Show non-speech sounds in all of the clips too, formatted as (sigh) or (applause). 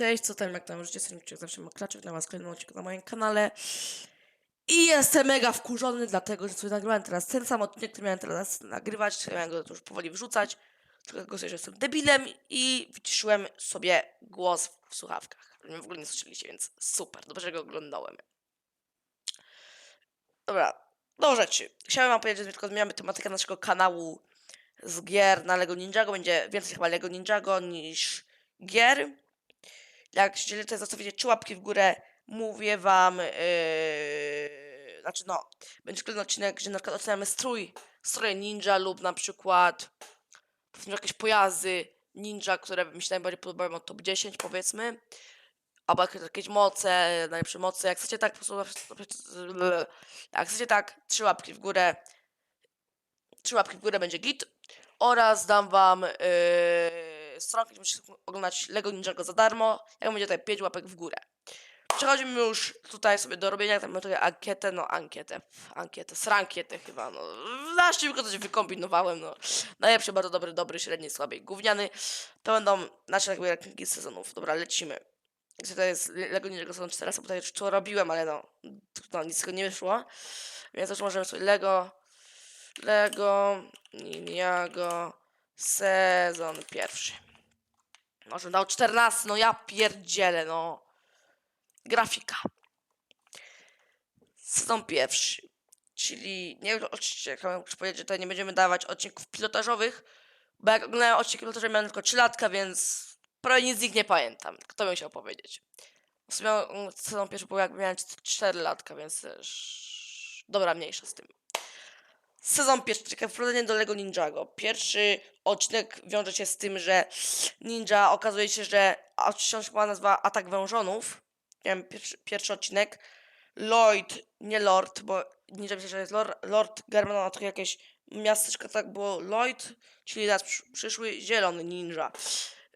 Cześć, co tam, jak tam życie, jak zawsze ma klaczek dla was kolejny odcinek na moim kanale. I jestem mega wkurzony, dlatego że sobie nagrywałem teraz ten sam odcinek, który miałem teraz nagrywać, miałem go już powoli wrzucać, tylko sobie, że jestem debilem i wyciszyłem sobie głos w słuchawkach. W ogóle nie słyszeliście, więc super, dobrze że go oglądałem. Dobra, do rzeczy. Chciałem wam powiedzieć, że tylko zmieniamy tematykę naszego kanału z gier na Lego Ninjago. Będzie więcej chyba Lego Ninjago niż gier. Jak tutaj zostawicie trzy łapki w górę, mówię wam, yy, znaczy no, będzie kolejny odcinek, gdzie na przykład oceniamy strój, stroje ninja lub na przykład jakieś pojazdy ninja, które mi się najbardziej podobają od top 10 powiedzmy. Albo jakieś, moce, najlepsze moce. Jak chcecie tak, jak chcecie tak, trzy łapki w górę, trzy łapki w górę będzie git. Oraz dam wam yy, stronkę, gdzie musicie oglądać Lego Ninjago za darmo. Jak będzie tutaj 5 łapek w górę. Przechodzimy już tutaj sobie do robienia, tam mam tutaj ankietę, no ankietę, ankietę, srankietę chyba, no. Na szybko coś wykombinowałem, no. Najlepszy, bardzo dobry, dobry, średni, słaby, gówniany. To będą nasze jakby rankingi sezonów. Dobra, lecimy. Gdzie to jest Lego Ninjago sezon 4, bo tutaj już to robiłem, ale no, no nic tego nie wyszło. Więc już możemy sobie Lego, Lego Ninjago sezon pierwszy. Może dał 14, no ja pierdzielę, no. Grafika. Sezon pierwszy. Czyli, nie wiem, oczywiście, jak powiedzieć, że tutaj nie będziemy dawać odcinków pilotażowych, bo jak oglądałem odcinki pilotażowe miałem tylko 3 latka, więc prawie nic z nich nie pamiętam. Kto bym chciał powiedzieć? W sumie mm, sezon pierwszy był jakby miałem 4 latka, więc też... Dobra, mniejsza z tym. Sezon pierwszy, czyli wprowadzenie do Lego Ninjago. Pierwszy odcinek wiąże się z tym, że ninja okazuje się, że książka chyba nazywa Atak Wężonów. Wiem, pierwszy, pierwszy odcinek. Lloyd, nie Lord, bo ninja myślę, że jest Lord, Lord Germana, to jakieś miasteczko tak było Lloyd, czyli przysz- przyszły zielony ninja.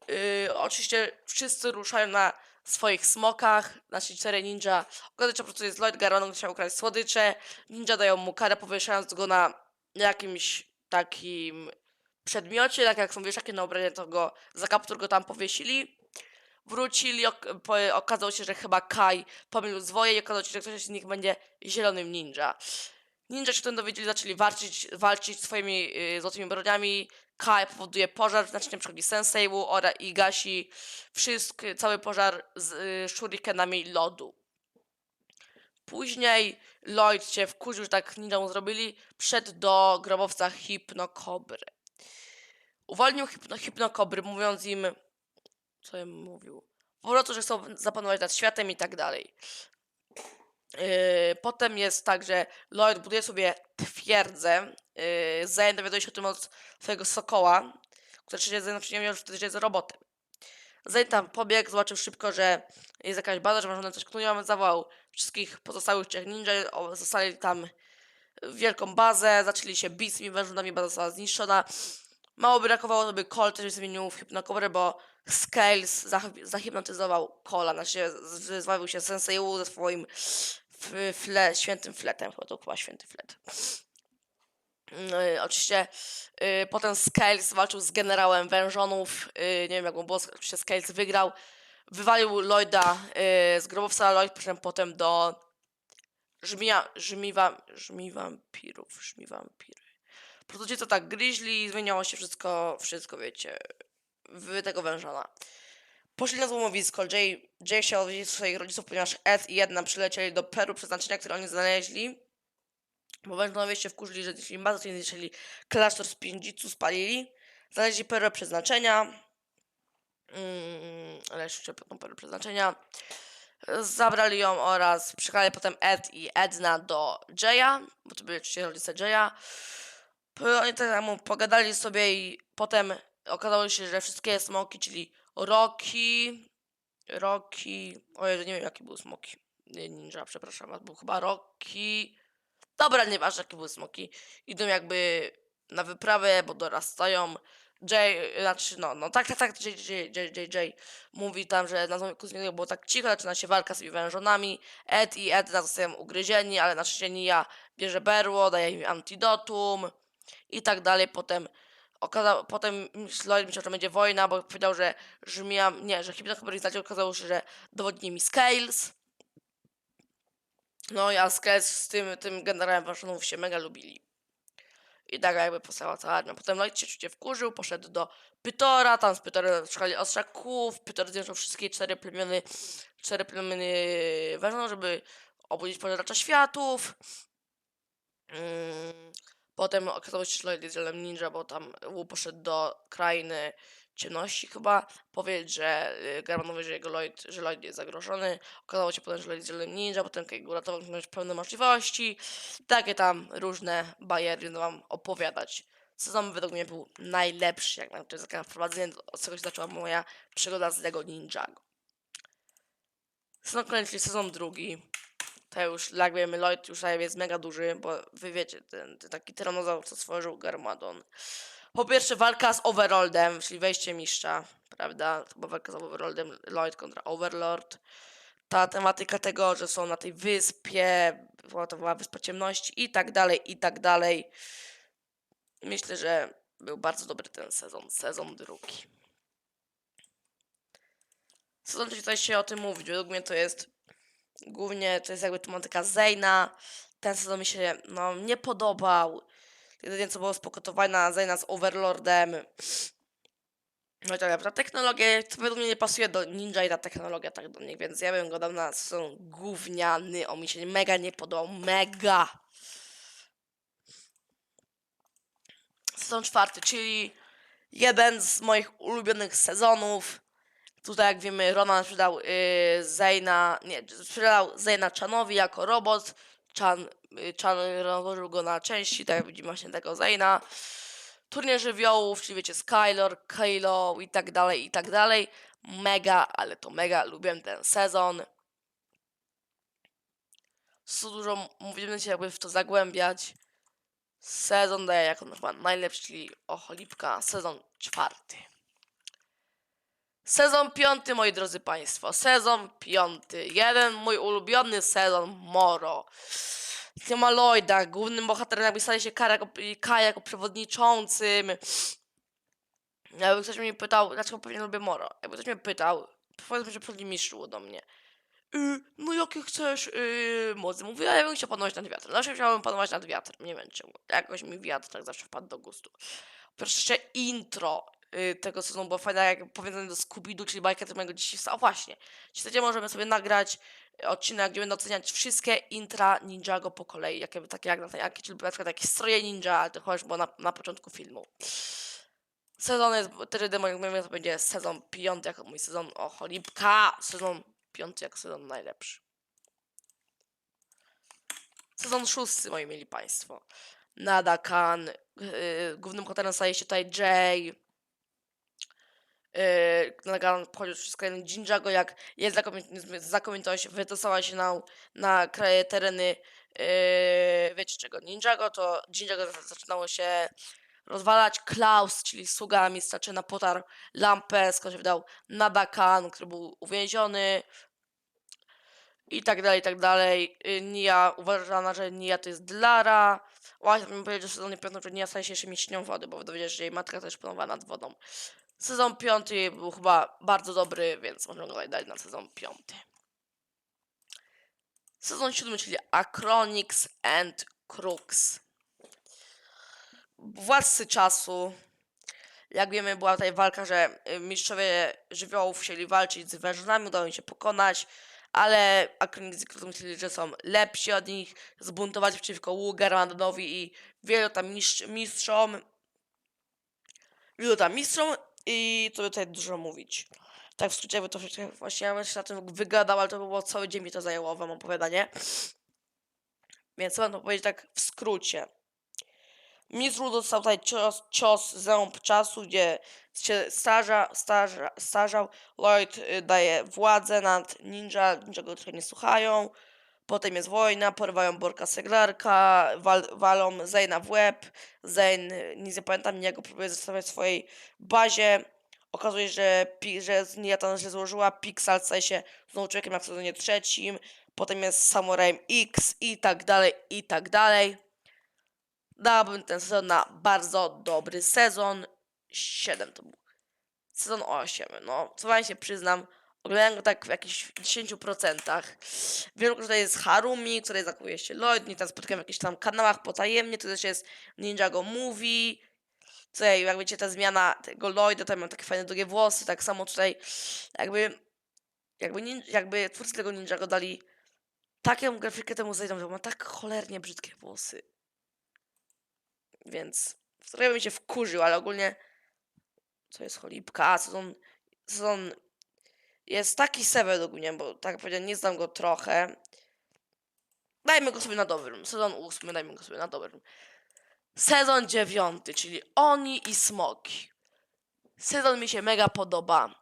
Yy, oczywiście wszyscy ruszają na swoich smokach, nasi cztery ninja. Okazuje się, że jest Lloyd który chciał ukraść słodycze. Ninja dają mu karę, powieszając go na jakimś takim przedmiocie, tak jak są wieszaki na obrazie, to go za kaptur go tam powiesili. Wrócili, okazało się, że chyba Kai pomylił zwoje i okazało się, że ktoś z nich będzie zielonym ninja. Ninja się tym dowiedzieli, zaczęli walczyć, walczyć swoimi y, złotymi broniami. Kai powoduje pożar, znacznie przychodzi Senseiwu ora i gasi wszystko, cały pożar z y, shurikenami lodu. Później Lloyd się wkurzył, że tak ninja mu zrobili, wszedł do grobowca Hipnokobry. Uwolnił hipno, Hipnokobry, mówiąc im, co im mówił, po prostu, że chcą zapanować nad światem i tak dalej. Yy, potem jest tak, że Lloyd buduje sobie twierdzę. Yy, Zayn dowiaduje się o tym od swojego sokoła, który się znacznie już wtedy jest robotem. Zayn tam pobiegł, zobaczył szybko, że jest jakaś baza, że można coś knują, zawołał wszystkich pozostałych trzech ninja, zostali tam wielką bazę, zaczęli się bić z tymi wężonami, baza została zniszczona. Mało by brakowało, żeby Cole też zmienił w hipnokobrę, bo Scales zah- zahipnotyzował Cola, znaczy zwabił się Sensei Wu ze swoim fle, świętym fletem, chyba to chyba święty flet. Yy, oczywiście yy, potem Scales walczył z generałem wężonów, yy, nie wiem jak mu było, oczywiście Scales wygrał, wywalił Lloyda yy, z grobowca, Lloyd poszedł potem do żmija, żmiwa, żmiwampirów, żmiwampiry. Po prostu ci co tak gryźli zmieniało się wszystko, wszystko wiecie, w tego wężona. Poszli na złomowisko. Jay, Jay chciał odwiedzić swoich rodziców, ponieważ Ed i jedna przylecieli do Peru przeznaczenia, które oni znaleźli. Bo wężonowie się wkurzyli, że zniszczyli bazę, zniszczyli klasztor z Pinjitsu, spalili. Znaleźli perę przeznaczenia. Mm, ale jeszcze potem perę przeznaczenia. Zabrali ją oraz przyjechali potem Ed i Edna do Jaya, bo to byli oczywiście rodzice Jaya. Oni tak samo pogadali sobie i potem okazało się, że wszystkie smoki, czyli Rocky, Rocky, ojej, nie wiem jakie były smoki, ninja, przepraszam, był chyba Rocky, dobra, nieważne jakie były smoki, idą jakby na wyprawę, bo dorastają, Jay, znaczy no, no tak, tak, tak, Jay, Jay, Jay, Jay, Jay mówi tam, że na złomie kuzynie było tak cicho, zaczyna się walka z wężonami, Ed i Edna zostają ugryzieni, ale na szczęście Nia bierze berło, daje im antidotum i tak dalej, potem Okazał, potem Lloyd myślał, że będzie wojna, bo powiedział, że Żmija, nie, że Hypnocober ich okazało się, że dowodzi nimi Scales. No i a Scales z tym, tym generałem Waszonów się mega lubili. I tak jakby powstała cała armia. Potem Lloyd się czucie wkurzył, poszedł do Pytora, tam z Pytorem szukali ostrzaków, Pytor zjeżdżał wszystkie cztery plemiony, cztery plemiony ważną, żeby obudzić pożeracza światów. Mm, Potem okazało się, że Lloyd jest ninja, bo tam Wu poszedł do krainy ciemności chyba, powiedzieć, że y, Garmanowi, że jego Lloyd, że Lloyd jest zagrożony. Okazało się potem, że Lloyd jest zielem ninja, potem go uratował, miał pełne możliwości. Takie tam różne bajery będę wam opowiadać. Sezon według mnie był najlepszy, jak na to jest takie wprowadzenie, od czego się zaczęła moja przygoda z Lego Ninjago. Sezon kolejny, czyli sezon drugi. To już, jak wiemy, Lloyd już jest mega duży, bo wy wiecie, ten, ten taki tyranozaur, co stworzył Garmadon. Po pierwsze walka z Overlordem, czyli wejście mistrza, prawda? Była walka z Overlordem, Lloyd kontra Overlord. Ta tematyka tego, że są na tej wyspie, to była wyspa ciemności i tak dalej, i tak dalej. Myślę, że był bardzo dobry ten sezon, sezon drugi. Sezon trzeci tutaj się o tym mówić, według mnie to jest głównie, to jest jakby tematyka Zayna. Ten sezon mi się, no, nie podobał. Jedynie co było spoko to wojna Zayna z Overlordem. No i tak, ta technologia, to według mnie nie pasuje do ninja i ta technologia tak do nich, więc ja bym go dał na sezon gówniany. On mi się mega nie podobał, mega. Sezon czwarty, czyli jeden z moich ulubionych sezonów. Tutaj, jak wiemy, Ronan sprzedał yy, Zayna, nie, sprzedał Zayna Chanowi jako robot. Chan, yy, Chan rozłożył go na części, tak jak widzimy właśnie tego Zayna. Turniej żywiołów, czyli wiecie, Skylor, Kylo i tak dalej, i tak dalej. Mega, ale to mega, lubię ten sezon. Co dużo mówimy się jakby w to zagłębiać. Sezon daje jako chyba najlepszy, czyli Ocholipka, sezon czwarty. Sezon piąty, moi drodzy Państwo. Sezon piąty. Jeden mój ulubiony sezon Moro. Nie ma Lloyda. Głównym bohaterem jakby staje się Kai jako, Kai jako przewodniczącym. Jakby ktoś mnie pytał, dlaczego pewnie lubię Moro. Jakby ktoś mnie pytał, powiedzmy, że przychodzi mistrzu do mnie. Y, no jakie chcesz yy, mocy? Mówię, ja bym chciał panować nad wiatrem. Zawsze chciałbym panować nad wiatrem. Nie wiem czemu. Jakoś mi wiatr tak zawsze wpadł do gustu. Pierwsze intro tego sezonu było fajne, jak powiązane do Scooby-Doo, czyli bajka mojego dzieciństwa. O właśnie, dzisiaj możemy sobie nagrać odcinek, gdzie będę oceniać wszystkie intra Ninjago po kolei, jakie, takie jak na tej Aki, czyli na przykład jakieś stroje ninja, to chociaż było na, na początku filmu. Sezon jest, wtedy moim to będzie sezon piąty jako mój sezon o cholipka, sezon piąty jako sezon najlepszy. Sezon szósty, moi mieli państwo. Nada Khan, yy, głównym bohaterem staje się tutaj Jay. Yy, Nada pochodzi z kraju Jinjago, jak jest znakomit- znakomitość, wydostała się na, na kraje, tereny, yy, wiecie czego, Ninjago, to za- zaczynało się rozwalać. Klaus, czyli sługa mistrza Czyna, potarł lampę, skąd się wydał Nada Khan, który był uwięziony. I tak dalej, i tak dalej. Y, Nia uważana, że Nia to jest Lara. Właśnie bym powiedział, że sezonie piątym, że Nia staje się jeszcze mistrzynią wody, bo dowiedzieć, że jej matka też panowała nad wodą. Sezon piąty był chyba bardzo dobry, więc możemy go dać na sezon piąty. Sezon siódmy, czyli Acronix and Crux. Władcy czasu. Jak wiemy, była tutaj walka, że y, mistrzowie żywiołów chcieli walczyć z wężami, udało im się pokonać, ale Acronix i Crux myśleli, że są lepsi od nich, zbuntowali przeciwko Ługarmanowi i wielu tam mistrz, mistrzom. Wielu tam mistrzom i to by tutaj dużo mówić. Tak w skrócie, bo to właśnie ja bym się na tym wygadał, ale to by było cały dzień mi to zajęło wam opowiadanie. Więc mam to powiedzieć tak w skrócie. Mistrz Wu dostał tutaj cios, cios ząb czasu, gdzie się starza, starza, starzał. Lloyd y, daje władzę nad ninja, ninja go trochę nie słuchają. Potem jest wojna, porywają Borka Seglarka, wal, walą Zayna w łeb. Nic nie pamiętam, niego próbuje zostawiać w swojej bazie. Okazuje się, że, że Nia tam się złożyła, Pixel staje się znowu człowiekiem jak w sezonie trzecim. Potem jest Samurajem X i tak dalej, i tak dalej. Dałabym ten sezon na bardzo dobry sezon. 7 to był. Sezon 8. No, co wam się przyznam, oglądałem go tak w jakichś 10%. Wiem, że tutaj jest Harumi, której zakuje się Lloyd, nie tam spotykam w jakichś tam kanałach potajemnie, to też jest Ninjago Movie. Tutaj, jak wiecie, ta zmiana tego Lloyda, tam mam takie fajne długie włosy, tak samo tutaj jakby jakby, jakby twórcy tego Ninjago dali taką grafikę temu bo ma tak cholernie brzydkie włosy. Więc trochę bym się wkurzył, ale ogólnie co jest cholipka? Sezon, sezon jest taki sewer ogólnie, bo tak jak powiedziałem, nie znam go trochę. Dajmy go sobie na dobrym. Sezon ósmy, dajmy go sobie na dobrym. Sezon dziewiąty, czyli Oni i Smoki. Sezon mi się mega podoba,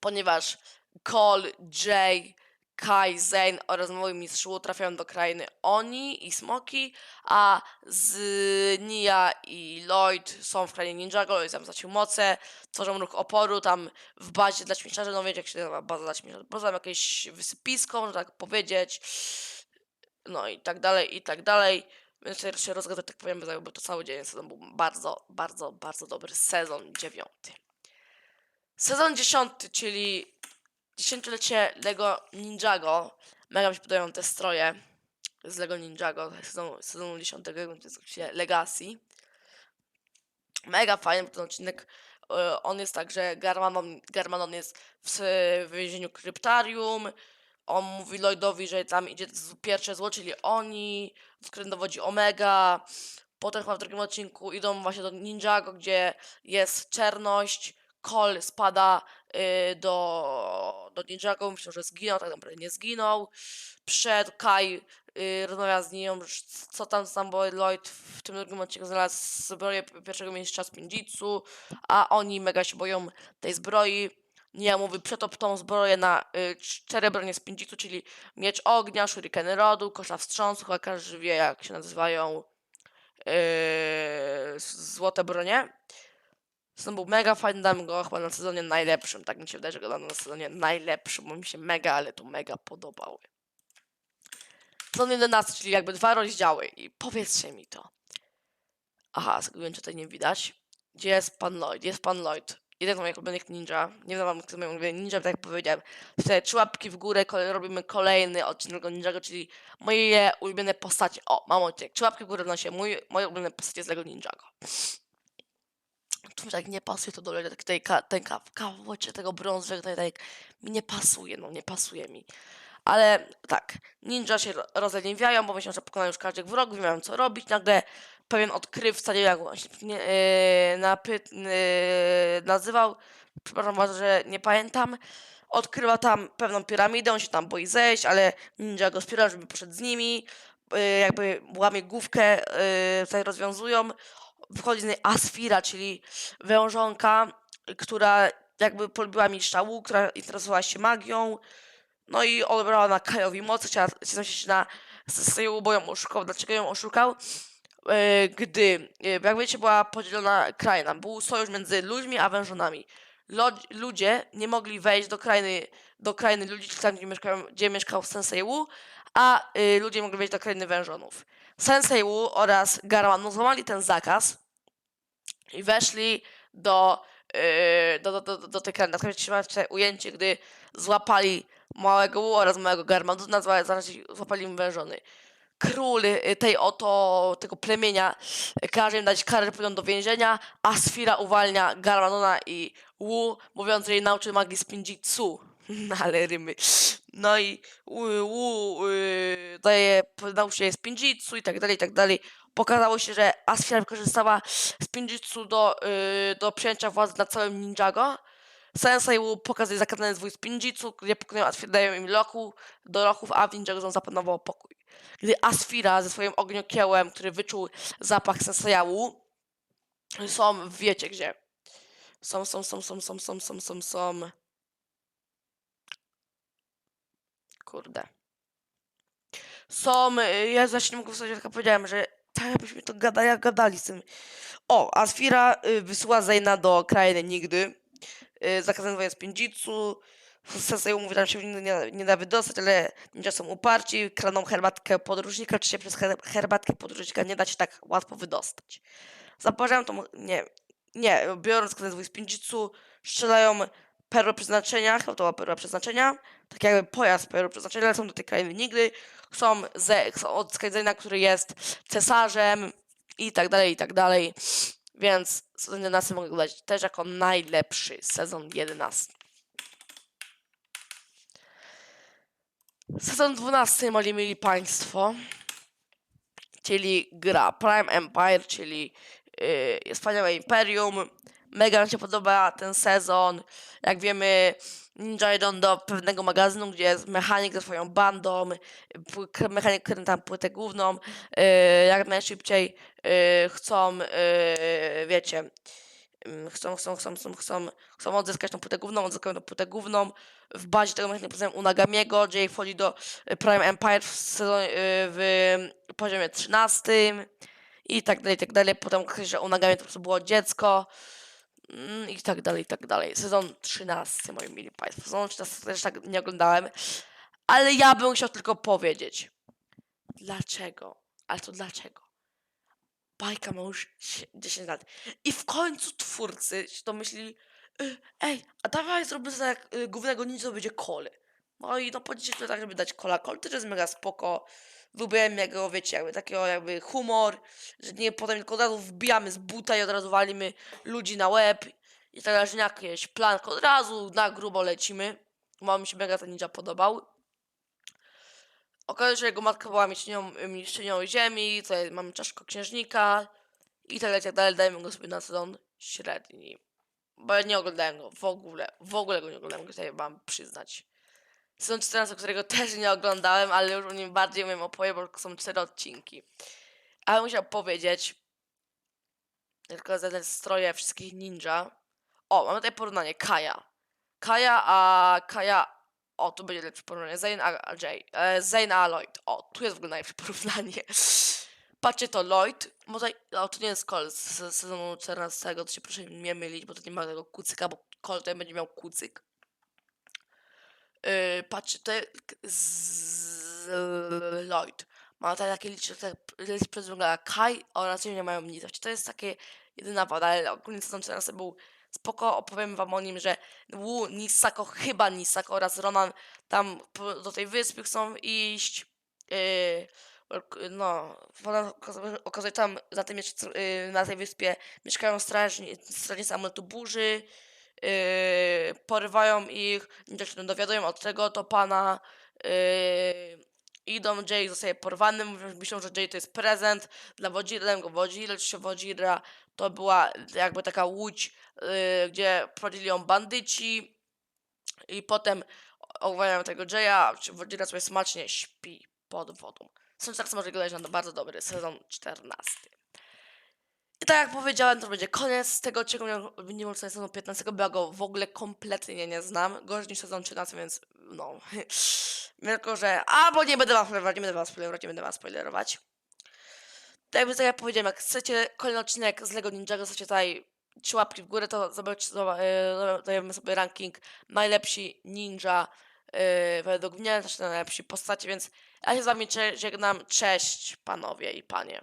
ponieważ Cole, Jay, Kai, Zane oraz moi mistrzu trafiają do krainy Oni i Smoki, a z Nia i Lloyd są w krainie Ninjago i tam moce, tworzą ruch oporu tam w bazie dla śmieciarzy, no wiecie jak się nazywa baza dla śmieciarzy, baza tam jakieś wysypisko, można tak powiedzieć, no i tak dalej, i tak dalej. Więc się rozgadać, tak powiem, bo to cały dzień sezon był bardzo, bardzo, bardzo dobry sezon dziewiąty. Sezon dziesiąty, czyli dziesięciolecie Lego Ninjago. Mega mi się podobają te stroje z Lego Ninjago sezonu, sezonu 10, to jest oczywiście Legacy. Mega fajny ten odcinek. e, On jest tak, że Garmanon, Garmanon jest w, więzieniu kryptarium. On mówi Lloydowi, że tam idzie pierwsze zło, czyli oni, w którym dowodzi Omega. Potem chyba w drugim odcinku idą właśnie do Ninjago, gdzie jest czerność. Cole spada y, do, do Ninjago, myślę, że zginął, tak naprawdę nie zginął. Przed Kai y, rozmawia z nią, co tam sam Lloyd w tym drugim odcinku znalazł zbroję pierwszego mistrza Spinjitzu, a oni mega się boją tej zbroi. Nie mówi, przetop tą zbroję na y, cztery bronie Spinjitzu, czyli miecz ognia, shurikeny rodu, kosza wstrząsu, chyba każdy wie jak się nazywają yy, złote bronie. Sezon był mega fajny, dam go chyba na sezonie najlepszym. Tak mi się wydaje, że go dam na sezonie najlepszym, bo mi się mega, ale to mega podobały. Sezon 11, czyli jakby dwa rozdziały i powiedzcie mi to. Aha, zgubiłem, czy tutaj nie widać. Gdzie jest pan Lloyd? Jest pan Lloyd. Jeden z moich ulubionych ninja. Nie wiem, kto moich ulubionych ninja, tak jak powiedziałem. Wtedy trzy łapki w górę, kole- robimy kolejny odcinek Ninjago, czyli moje ulubione postacie. O, mam odcinek. Trzy łapki w górę wnoszę mój, moje ulubione postacie z Lego Ninjago. Tu mi tak nie pasuje to do Lego, tak tutaj ka, ten ka, kawałeczek tego brązowego tutaj tak mi nie pasuje, no nie pasuje mi. Ale tak, ninja się ro- rozleniwiają, bo myślą, że pokonają już każdych wrogów, nie mają co robić. Nagle pewien odkrywca, nie wiem jak on się nie, yy, yy, nazywał, przepraszam że nie pamiętam, odkrywa tam pewną piramidę, on się tam boi zejść, ale ninja go wspiera, żeby poszedł z nimi, yy, jakby łamie główkę, yy, tutaj rozwiązują. Wchodzi z niej Asfira, czyli wężonka, która jakby polubiła mistrza Wu, która interesowała się magią. No i odebrała na Kajowi mocy, chciała się na Seju, bo ją oszukał. Dlaczego ją oszukał? E, Gdy, e, jak wiecie, była podzielona kraina. Był sojusz między ludźmi a wężonami. Ludzie nie mogli wejść do krainy, do krainy ludzi, czyli tam, gdzie, mieszkają, gdzie mieszkał Sensei Wu, a y, ludzie mogli wejść do krainy wężonów. Sensei Wu oraz Garmanu złamali ten zakaz i weszli do, yy, do, do, do, do tej krainy. Na przykład trzeba tutaj ujęcie, gdy złapali małego Wu oraz małego zaraz złapali im wężony. Król y, tej oto, tego plemienia każe im dać karę, pójdą do więzienia, a Sfira uwalnia Garmanona i Wu, mówiąc, że jej nauczy magii Spinjitzu. (laughs) Ale rymy. No i y, daje, nauczy jej Spinjitzu i tak dalej, i tak dalej. Pokazało się, że Asfira wykorzystała Spinjitzu do, y, do przejęcia władzy nad całym Ninjago. Sensei Wu pokazuje zakazany zwój Spinjitzu, gdzie pokonują Asfira, dają im loku do lochów, a w Ninjago zapanował pokój. Gdy Asfira ze swoim ogniokiełem, który wyczuł zapach Senseia Wu, są, wiecie gdzie. Są, są, są, są, są, są, są, są, są. Kurde. Są, y, ja właśnie nie mogę wstać, jak powiedziałem, że tak jakbyśmy to gada, jak gadali z tym. O, Asfira y, wysyła Zayna do krainy nigdy. Y, zakazany wojen z Pinjitsu. Sensei mówi, tam się nigdy nie, nie da wydostać, ale ninja są uparci, kraną herbatkę podróżnika, czy się przez her herbatkę podróżnika nie da się tak łatwo wydostać. Zaparzają to, nie, nie, biorąc kredyt z Pinjitsu, strzelają perły przeznaczenia, chyba to była perła przeznaczenia, tak jakby pojazd perły przeznaczenia, lecą do tej krainy nigdy, chcą, ze, chcą od który jest cesarzem i tak dalej, i tak dalej. Więc sezon 11 mogę dać też jako najlepszy sezon 11. Sezon 12, moi mili Państwo, czyli gra Prime Empire, czyli yy, wspaniałe Imperium. Mega nam się podoba ten sezon. Jak wiemy, ninja idą do pewnego magazynu, gdzie jest mechanik ze swoją bandą, mechanik kręci tam płytę główną, yy, jak najszybciej yy, chcą, yy, wiecie, Ym, chcą, chcą, chcą, chcą, chcą, chcą odzyskać tą płytę główną, odzyskają tą płytę główną. W bazie tego mechanika poznają Unagamiego, Jay wchodzi do y, Prime Empire w, sezonie, y, w poziomie 13 i tak dalej, i tak dalej. Potem się, że Unagami to po prostu było dziecko mm, i tak dalej, i tak dalej. Sezon 13, moi mili Państwo. Sezon 13 też tak nie oglądałem, ale ja bym chciał tylko powiedzieć, dlaczego, ale to dlaczego? bajka ma już sie- 10 lat. I w końcu twórcy się domyślili, y, ej, a dawaj zrobimy za jak y, głównego ninja to będzie Kole. No i no podzieliśmy tak, żeby dać Kola. Kol też jest mega spoko. Lubiłem jego, wiecie, jakby takiego jakby humor, że nie potem tylko od razu wbijamy z buta i od razu walimy ludzi na łeb. I teraz że jakiś plan, tylko od razu na grubo lecimy. Bo mi się mega ten ninja podobał. Okazało się, że jego matka była mistrzynią, mistrzynią ziemi, tutaj mamy czaszko księżnika i tak dalej, tak dalej. Dajmy go sobie na sezon średni. Bo ja nie oglądałem go w ogóle, w ogóle go nie oglądałem, tutaj mam przyznać. Sezon 14, którego też nie oglądałem, ale już o nim bardziej umiem opowiedzieć, bo są cztery odcinki. Ale musiał powiedzieć, tylko za te stroje wszystkich ninja. O, mamy tutaj porównanie, Kaja. Kaja, a Kaja o, tu będzie lepsze porównanie. Zane a, Jay. E, Zane a Lloyd. O, tu jest w ogóle najlepsze (laughs) porównanie. Patrzcie to, Lloyd. Może, o, to nie jest Cole z, z sezonu 14, to się proszę nie mylić, bo to nie ma tego kucyka, bo Cole tutaj będzie miał kucyk. Yy, patrzcie, to jest z Lloyd. Ma tutaj takie liczne, liczne przez Kai oraz nie mają nic. Właściwie To jest takie jedyna wada, ale ogólnie sezon 14 był spoko. Opowiem wam o nim, że Wu, Nisako, chyba Nisako oraz Ronan tam do tej wyspy chcą iść. Yy, no, okazuje tam na miesz- yy, na tej wyspie mieszkają strażni, strażnicy amuletu burzy. Yy, porywają ich, się dowiadują od tego to pana. Yy, idą, Jay zostaje porwany, myślą, że Jay to jest prezent dla Wodzira, dają go Wodzira, oczywiście Wodzira to była jakby taka łódź, yy, gdzie prowadzili ją bandyci i potem oglądają tego Jaya, Wodzira sobie smacznie śpi pod wodą. 14 może wyglądać na bardzo dobry, sezon 14. I tak jak powiedziałem, to będzie koniec tego odcinka, nie- co sezonu 15, bo ja go w ogóle kompletnie nie znam. Gorzej niż sezon 13, więc no. (laughs) Tylko, że albo nie będę was spoilerować, nie będę was spoilerować, nie będę was spoilerować. Tak jakby tak jak powiedziałem, jak chcecie kolejny odcinek z Lego Ninjago, chcecie tutaj trzy łapki w górę, to zobaczcie, zoba- e, dajemy sobie ranking najlepsi ninja e, według mnie, też najlepsi postaci, więc ja się z wami żegnam. Cześć panowie i panie.